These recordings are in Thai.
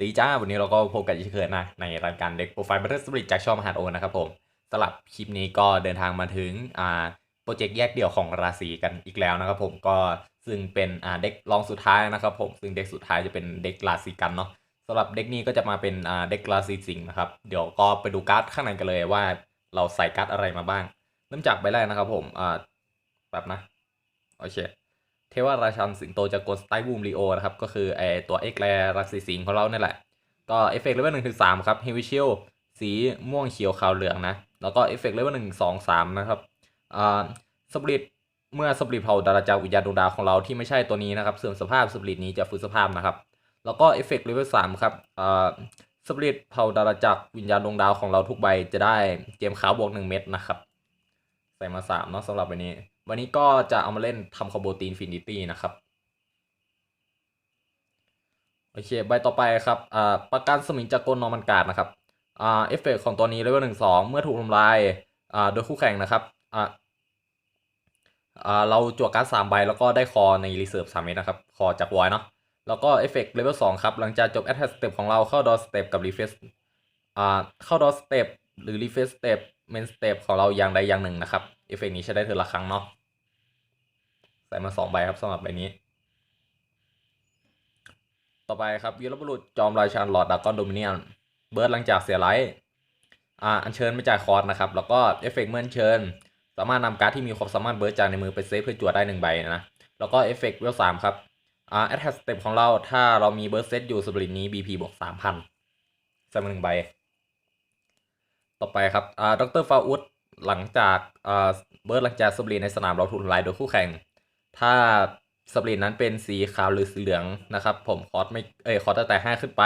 ดีจ้า วันนี้เราก็พบกันอีกเช่นเคยนะ ในรายการเด็กโปรไฟล์บัตเตอร์สปริตจากช่องมหาโอนะครับผมสำหรับคลิปนี้ก็เดินทางมาถึงอ่าโปรเจกต์แยกเดี่ยวของราศีกันอีกแล้วนะครับผมก็ซึ่งเป็นอ่าเด็กรองสุดท้ายนะครับผมซึ่งเด็กสุดท้ายจะเป็นเด็กราศีกันเนาะสำหรับเด็กนี้ก็จะมาเป็นอ่าเด็กราศีสิงห์นะครับเดี๋ยวก็ไปดูการ์ดข้างในกันเลยว่าเราใส่การ์ดอะไรมาบ้าง เริ่มจากใบแรกนะครับผมอ่าแบบนะโอเค เทวราชันสิงโตจากกดสไตล์บูมรีโอนะครับ ก็คือไอตัวเอ็กแลรักสีสิงของเราเนี่ยแหละ ก็เอฟเฟกต์เลเวลหนึ่งถึงสามครับเฮวิชิลสีม่วงเขียวขาวเหลืองนะ แล้วก็เอฟเฟกต์เลเวลหนึ่งสองสามนะครับอ่าสปริตเมื่อสปริตเผาดาราจาวิญญาณดวงดาวของเราที่ไม่ใช่ตัวนี้นะครับ เสื่อมสภาพสปริตนี้จะฟื้นสภาพนะครับ แล้วก็เอฟเฟกต์เลเวลสามครับอ่าสปริตเผาดาราจักรวิญญาณดวงดาวของเราทุกใบจะได้เกมขาวบวกหนึ่งเม็ดนะครับ ใส่มาสามเนาะสำหรับวันนี้ วันนี้ก็จะเอามาเล่นทำคอมโบตีนฟินิตี้นะครับโอเคใบต่อไปครับอ่าประกันสมิงจากกลนอมันการ์ดนะครับอ่าเอฟเฟกของตัวนี้เลเวลหนึ่งสองเมื่อถูกทำลายอ่าโดยคู่แข่งนะครับอ่าอ่าเราจั่วการ์ดสามใบแล้วก็ได้คอในรีเซิร์ฟสามเม็ดนะครับ คอจากวอยเนาะแล้วก็เอฟเฟกเลเวลสองครับ หลังจากจบแอ t แทสเต็ปของเราเข้าดอสเต็ปกับรีเฟสอ่าเข้าดอสเต็ปหรือรีเฟสสเต็ป เมนสเตปของเราอย่างใดอย่างหนึ่งนะครับเอฟเฟกนี้ใช้ได้เทอละครั้งเนาะใส่มาสองใบครับสำหรับใบนี้ ต่อไปครับวีรบุรุษจอมราชันหลอดดากอนโดมิเนียนเบิร์ดหลังจากเสียไลท์อ่าอัญเชิญไม่จ่ายคอร์สนะครับ แล้วก็เอฟเฟกต์เมื่อเชิญ สามารถนำการ์ดที่มีความสามารถเบิร์ดจากในมือไปเซฟเพื่อจวดได้หนึ่งใบนะแล้วก็เอฟเฟกต์เวลสามครับอ่าแอทแทสเต็ปของเราถ้าเรามีเบิร์ดเซตอยู่สปริตนี้ BP บวกสามพันใส่มาหนึ่งใบ ต่อไปครับอ่าดรฟาอุดหลังจากอ่าเบิร์ดหลังจากสปริตในสนามเราถูกทำลายโดยคู่แข่ง ถ้าสปริตนั้นเป็นสีขาวหรือสีเหลืองนะครับ ผมคอร์สไม่เอ้ยคอร์สตั้งแต่ห้าขึ้นไป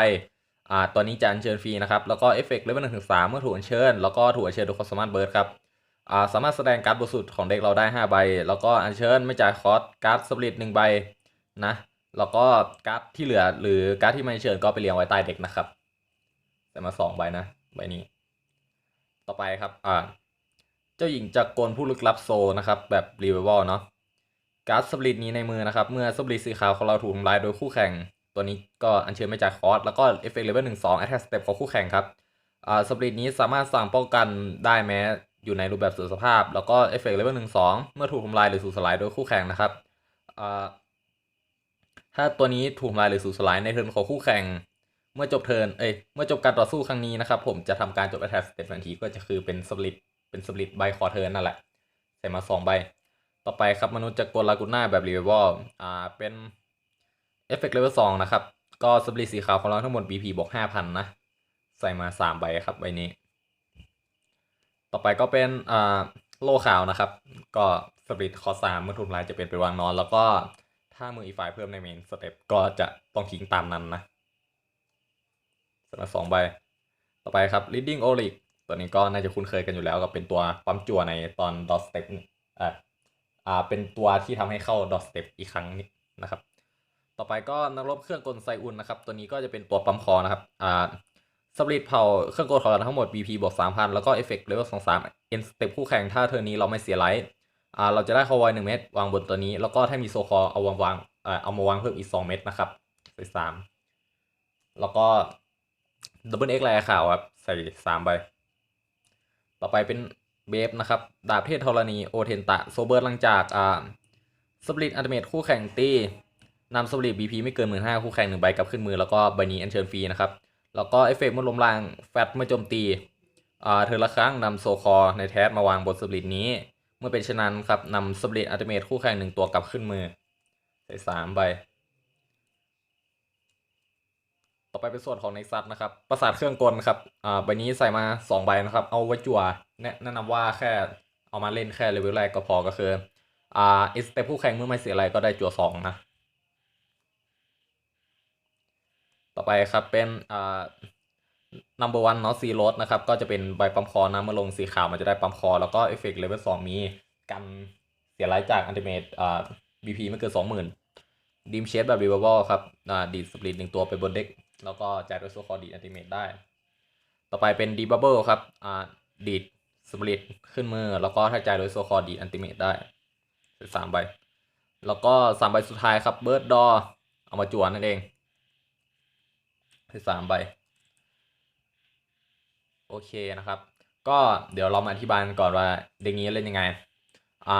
อ่าตัวนี้จะอัญเชิญฟรีนะครับ แล้วก็เอฟเฟกต์เลเวลหนึ่งถึงสามเมื่อถูกอัญเชิญ แล้วก็ถูกอัญเชิญโดยความสามารถเบิร์ดครับอ่าสามารถแสดงการ์ดบทสุดของเด็กเราได้ห้าใบ แล้วก็อัญเชิญไม่จ่ายคอร์สการ์ดสปริตหนึ่งใบนะแล้วก็การ์ดที่เหลือหรือการ์ดที่ไม่เชิญก็ไปเรียงไว้ใต้เด็กนะครับ แต่มาสองใบนะ ใบนี้ ต่อไปครับ อ่า เจ้าหญิงจากกลผู้ลึกลับโซนะครับ แบบรีเวลเนาะ การ์ดสปริตนี้ในมือนะครับ เมื่อสปริตสีขาวของเราถูกทำลายโดยคู่แข่ง ตัวนี้ก็อัญเชิญมาจากคอร์สแล้วก็เอฟเฟกต์เลเวลหนึ่งสองแอทแทสเต็ปของคู่แข่งครับ อ่า สปริตนี้สามารถสั่งป้องกันได้แม้อยู่ในรูปแบบสื่อสภาพ แล้วก็เอฟเฟกต์เลเวลหนึ่งสองเมื่อถูกทำลายหรือสูญสลายโดยคู่แข่งนะครับ อ่า ถ้าตัวนี้ถูกทำลายหรือสูญสลายในเทิร์นของคู่แข่ง เมื่อจบเทิร์น เอ้ย เมื่อจบการต่อสู้ครั้งนี้นะครับ ผมจะทำการจบแอทแทสเต็ปทันทีก็จะคือเป็นสปริตเป็นสปริตใบคอเทิร์นนั่นแหละ ใส่มาสองใบ ต่อไปครับมนุษย์จากกลากูน่าแบบรีเวลอ่า เป็นเอฟเฟกต์เลเวลสองนะครับ ก็สปริตสีขาวของเราทั้งหมด BP บวกห้าพันนะ ใส่มาสามใบครับใบนี้ ต่อไปก็เป็นอ่าโล่ขาวนะครับ ก็สปริตคอสามเมื่อถูกลายจะเป็นไปวางนอน แล้วก็ถ้ามืออีกฝ่ายเพิ่มในเมนสเต็ปก็จะต้องทิ้งตามนั้นนะ ใส่มาสองใบ ต่อไปครับ leading o l i c ตัวนี้ก็น่าจะคุ้นเคยกันอยู่แล้วกับเป็นตัวปั๊มจั่วในตอนดอสเต็ปอ่าอ่าเป็นตัวที่ทำให้เข้าดอสเต็ปอีกครั้งนี้นะครับ ต่อไปก็นักรบเครื่องกลไซอุนนะครับ ตัวนี้ก็จะเป็นตัวปั๊มคอนะครับอ่าสปริตเผาเครื่องกลของเราทั้งหมด BP บวก3,000 แล้วก็เอฟเฟกต์เลเวล23 end step คู่แข่งถ้าเทอร์นี้เราไม่เสียไลท์อ่าเราจะได้คอไวหนึ่งเม็ดวางบนตัวนี้ แล้วก็ถ้ามีโซคอเอาวางวางอ่าเอามาวางเพิ่มอีก 2 เม็ดนะครับใส่สามแล้วก็ ดับเบิลเอ็กแลขาวครับ ใส่สามใบ ต่อไปเป็นเบฟนะครับ ดาบเทพธรณีโอเทนตะ โซเบิร์หลังจากอ่าสปริตอัลติเมทคู่แข่งตีนำสปริตบีพีไม่เกินหมื่นห้าคู่แข่งหนึ่งใบกลับขึ้นมือ แล้วก็ใบนี้อัญเชิญฟรีนะครับ แล้วก็เอฟเฟกต์มือลมแรงแฟตเมื่อโจมตีอ่าเธอละครั้งนำโซคอในแทสมาวางบนสปริตนี้ เมื่อเป็นเช่นนั้นครับนำสปริตอัลติเมทคู่แข่งหนึ่งตัวกลับขึ้นมือ ใส่สามใบ ต่อไปเป็นส่วนของในซัตนะครับ ประสาทเครื่องกลครับ อ่า ใบนี้ใส่มาสองใบนะครับ เอาไว้จั่วแนะแนะนำว่าแค่เอามาเล่นแค่เลเวลแรกก็พอก็คือ อ่าเอสเตปผู้แข่งเมื่อไม่เสียอะไรก็ได้จั่วสองนะ ต่อไปครับเป็น อ่า number one เนาะซีโรสนะครับ ก็จะเป็นใบปั๊มคอนะเมื่อลงสีขาวมันจะได้ปั๊มคอ แล้วก็เอฟเฟกต์เลเวลสองมีกันเสียไลท์จากอันติเมตอ่า BP ไม่เกินสองหมื่นดีมเชดแบบรีเวอร์ครับ อ่าดีดสปริตหนึ่งตัวไปบนเด็ก แล้วก็จ่ายด้วยโซคอดีดอันติเมตได้ ต่อไปเป็นดีบับเบิลครับอ่าดีดสปริตขึ้นมือ แล้วก็ถ้าจ่ายด้วยโซคอดีดอันติเมตได้สามใบ แล้วก็สามใบสุดท้ายครับเบิร์ดดอเอามาจวนนั่นเองสามใบ โอเคนะครับ ก็เดี๋ยวเรามาอธิบายกันก่อนว่าเด็กนี้เล่นยังไงอ่า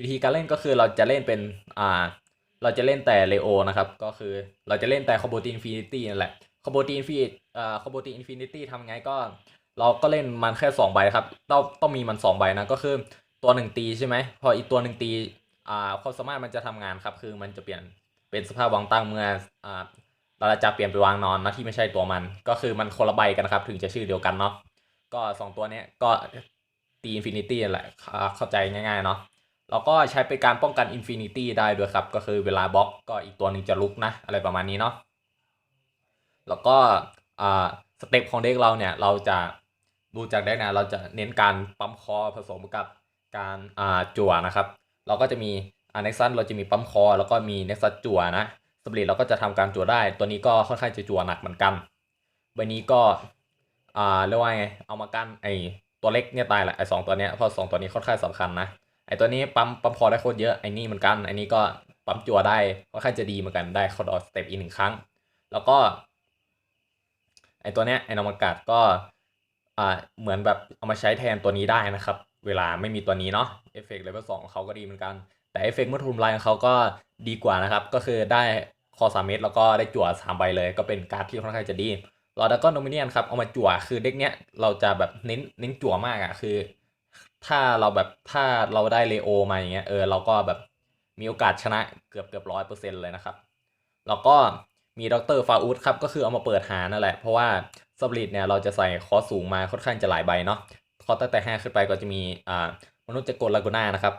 วิธีการเล่นก็คือเราจะเล่นเป็นอ่า เราจะเล่นแต่เลโอนะครับ ก็คือเราจะเล่นแต่คอมโบตีอินฟินิตี้นั่นแหละคอมโบตีอินฟิอ่าคอมโบตีอินฟินิตี้ทำไงก็ เราก็เล่นมันแค่สองใบครับต้องต้องมีมันสองใบนะ ก็คือตัวหนึ่งตีใช่ไหม พออีกตัวหนึ่งตีอ่าความสามารถมันจะทำงานครับ คือมันจะเปลี่ยนเป็นสภาพวางตั้งเมื่ออ่าเราจะเปลี่ยนไปวางนอนนะที่ไม่ใช่ตัวมัน ก็คือมันคนละใบกันนะครับ ถึงจะชื่อเดียวกันเนาะก็สองตัวเนี้ยก็ตีอินฟินิตี้แหละเข้าใจง่ายๆเนาะ แล้วก็ใช้เป็นการป้องกันอินฟินิตี้ได้ด้วยครับ ก็คือเวลาบล็อกก็อีกตัวหนึ่งจะลุกนะ อะไรประมาณนี้เนาะแล้วก็สเต็ปของเด็กเราเนี่ย เราจะดูจากเด็กนะเราจะเน้นการปั๊มคอผสมกับการจั่วนะครับ เราก็จะมีอ่าเน็กซันเราจะมีปั๊มคอ แล้วก็มีเน็กซัสจั่วนะสปริตเราก็จะทำการจั่วได้ ตัวนี้ก็ค่อนข้างจะจั่วหนักเหมือนกันใบนี้ก็เรียกว่าไงเอามากันไอตัวเล็กเนี่ยตายแหละไอสองตัวเนี้ยเพราะสองตัวนี้ค่อนข้างสำคัญนะ ไอตัวนี้ปั๊มปั๊มคอได้โคตรเยอะไอนี่เหมือนกันไอนี้ก็ปั๊มจั่วได้ค่อนข้างจะดีเหมือนกันได้คอร์ดอสเต็ปอีกหนึ่งครั้ง แล้วก็ไอตัวเนี้ยไอนอมากาศก็อ่าเหมือนแบบเอามาใช้แทนตัวนี้ได้นะครับ เวลาไม่มีตัวนี้เนาะเอฟเฟกต์เลเวลสองของเขาก็ดีเหมือนกัน แต่เอฟเฟกต์เมื่อทุนลายของเขาก็ดีกว่านะครับ ก็คือได้คอสามเมตรแล้วก็ได้จั่วสามใบเลย ก็เป็นการ์ดที่ค่อนข้างจะดีรอดักก็โนมิเนียนครับเอามาจั่วคือเด็กเนี้ยเราจะแบบเน้นเน้นจั่วมากอะ่ะคือ ถ้าเราแบบถ้าเราได้เลโอมาอย่างเงี้ยเออเราก็แบบมีโอกาสชนะเกือบเกือบร้อยเปอร์เซ็นต์เลยนะครับแล้วก็มีดรฟาอุดครับก็คือเอามาเปิดหานั่นแหละ เพราะว่าสปริตเนี่ยเราจะใส่คอสูงมาค่อนข้างจะหลายใบเนาะคอตั้งแต่ 5 ขึ้นไปก็จะมีอ่ามนุษย์จักรกลลากูน่านะครับ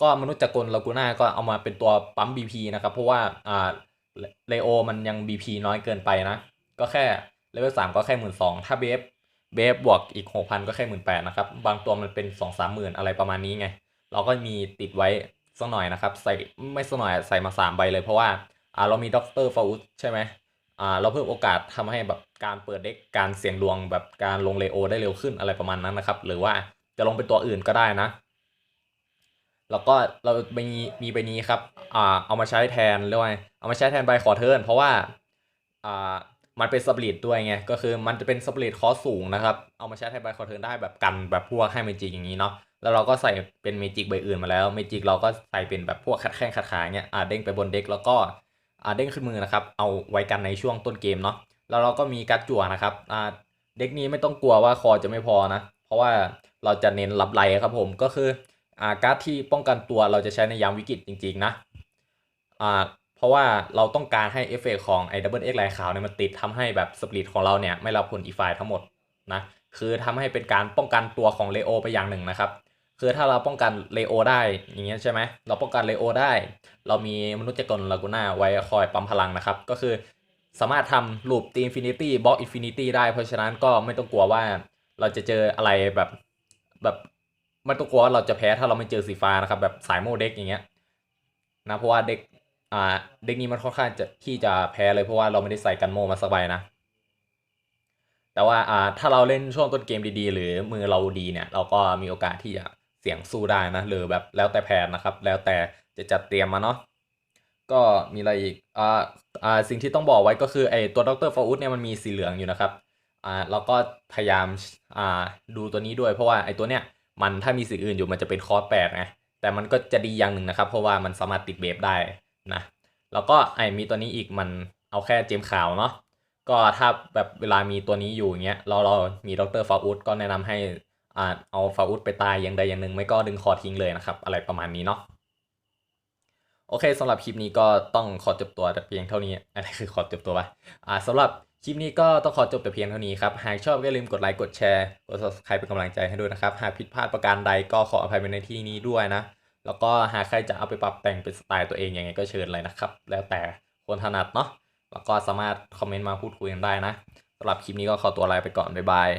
ก็มนุษย์จักรกลลากูน่าก็เอามาเป็นตัวปั๊ม BP นะครับ เพราะว่าอ่าเลโอมันยัง BP น้อยเกินไปนะ ก็แค่เลเวลสามก็แค่หมื่นสองถ้าเบฟ เบฟบวกอีกหกพันก็แค่หมื่นแปดนะครับ บางตัวมันเป็นสองสามหมื่นอะไรประมาณนี้ไง เราก็มีติดไว้สักหน่อยนะครับ ใส่ไม่สักหน่อยใส่มาสามใบเลยเพราะว่าอ่าเรามีด็อกเตอร์ฟาอุสใช่ไหมอ่าเราเพิ่มโอกาสทำให้แบบการเปิดเด็กการเสี่ยงดวงแบบการลงเลโอได้เร็วขึ้นอะไรประมาณนั้นนะครับ หรือว่าจะลงเป็นตัวอื่นก็ได้นะ แล้วก็เรามีมีใบนี้ครับอ่าเอามาใช้แทนเรียกว่าไงเอามาใช้แทนใบขอเทิร์นเพราะว่าอ่า มันเป็นสปริตด้วยไงก็คือมันจะเป็นสปริตคอสูงนะครับ เอามาใช้แทนใบขอเทิร์นได้แบบกันแบบพวกให้เมจิกอย่างนี้เนาะแล้วเราก็ใส่เป็นเมจิกใบอื่นมาแล้วเมจิกเราก็ใส่เป็นแบบพวกขัดแข้งขัดขาเนี่ยอ่าเด้งไปบนเด็กแล้วก็อ่าเด้งขึ้นมือนะครับ เอาไว้กันในช่วงต้นเกมเนาะแล้วเราก็มีการ์ดจั่วนะครับอ่าเด็กนี้ไม่ต้องกลัวว่าคอจะไม่พอนะ เพราะว่าเราจะเน้นรับไหลครับผมก็คืออ่าการ์ดที่ป้องกันตัวเราจะใช้ในยามวิกฤตจริงๆนะอ่า เพราะว่าเราต้องการให้เอฟเฟกของไอ้ดับเบิลเอ็กไลขาวเนี่ยมันติดทำให้แบบสปริตของเราเนี่ยไม่รับผลอีไฟทั้งหมดนะคือทำให้เป็นการป้องกันตัวของเลโอไปอย่างหนึ่งนะครับ คือถ้าเราป้องกันเลโอได้อย่างเงี้ยใช่ไหมเราป้องกันเลโอได้ เรามีมนุษย์จักรลลากูน่าไว้คอยปั๊มพลังนะครับ ก็คือสามารถทำลูปตีอินฟินิตี้บล็อกอินฟินิตี้ได้ เพราะฉะนั้นก็ไม่ต้องกลัวว่าเราจะเจออะไรแบบแบบไม่ต้องกลัวว่าเราจะแพ้ถ้าเราไม่เจอสีฟ้านะครับ แบบสายโมเด็กอย่างเงี้ยนะเพราะว่าเด็ก อ่าเด็กนี้มันค่อนข้างจะที่จะแพ้เลยเพราะว่าเราไม่ได้ใส่กันโมมาสักใบนะ แต่ว่าอ่าถ้าเราเล่นช่วงต้นเกมดีๆ หรือมือเราดีเนี่ย เราก็มีโอกาสที่จะเสี่ยงสู้ได้นะหรือแบบแล้วแต่แผนนะครับ แล้วแต่จะจัดเตรียมมาเนาะก็มีอะไรอีกอ่าอ่าสิ่งที่ต้องบอกไว้ก็คือไอตัวดรฟออุสเนี่ยมันมีสีเหลืองอยู่นะครับอ่าเราก็พยายามอ่าดูตัวนี้ด้วยเพราะว่าไอตัวเนี้ยมันถ้ามีสีอื่นอยู่มันจะเป็นคอร์สแปดไงแต่มันก็จะดีอย่างหนึ่งนะครับ เพราะว่ามันสามารถติดเวฟได้ นะแล้วก็ไอมีตัวนี้อีกมันเอาแค่เจมขาวเนาะก็ถ้าแบบเวลามีตัวนี้อยู่เงี้ยเราเรามีดรฟาอุสก็แนะนำให้อ่าเอาฟาอุสไปตายอย่างใดอย่างหนึ่งไม่ก็ดึงคอทิ้งเลยนะครับ อะไรประมาณนี้เนาะโอเคสำหรับคลิปนี้ก็ต้องขอจบตัวแต่เพียงเท่านี้อะไรคือขอจบตัววะอ่าสำหรับคลิปนี้ก็ต้องขอจบแต่เพียงเท่านี้ครับ หากชอบอย่าลืมกดไลค์กดแชร์กด subscribe เป็นกำลังใจให้ด้วยนะครับ หากผิดพลาดประการใดก็ขออภัยในที่นี้ด้วยนะ แล้วก็หากใครจะเอาไปปรับแต่งเป็นสไตล์ตัวเองยังไงก็เชิญเลยนะครับ แล้วแต่คนถนัดเนาะแล้วก็สามารถคอมเมนต์มาพูดคุยกันได้นะสำหรับคลิปนี้ก็ขอตัวลาไปก่อนบ๊ายบาย